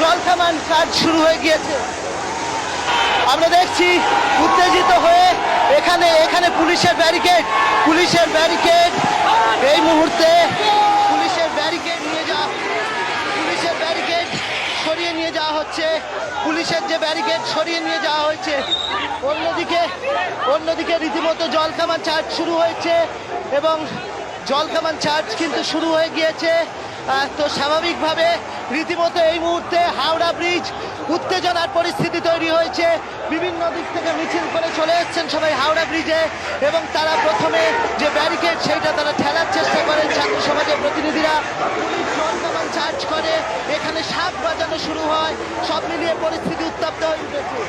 জলখামান কাজ শুরু হয়ে গিয়েছে। আমরা দেখছি উত্তেজিত হয়ে এখানে এখানে পুলিশের ব্যারিকেড পুলিশের ব্যারিকেড। এই মুহূর্তে পুলিশের ব্যারিকেড নিয়ে যাওয়া পুলিশের ব্যারিকেড সরিয়ে নিয়ে যাওয়া হচ্ছে। পুলিশের যে ব্যারিকেড সরিয়ে নিয়ে যাওয়া হয়েছে। অন্যদিকে অন্যদিকে রীতিমতো জলখামান চার্জ শুরু হয়েছে এবং জলখামান চার্জ কিন্তু শুরু হয়ে গিয়েছে। তো স্বাভাবিকভাবে রীতিমতো এই মুহূর্তে হাওড়া ব্রিজ উত্তেজনার পরিস্থিতি তৈরি হয়েছে। বিভিন্ন দিক থেকে মিছিল করে চলে এসেছেন সবাই হাওড়া ব্রিজে এবং তারা প্রথমে যে ব্যারিকেড সেইটা তারা শুরু হয়। সব মিলিয়ে পরিস্থিতি উত্তপ্ত হয়ে উঠেছে।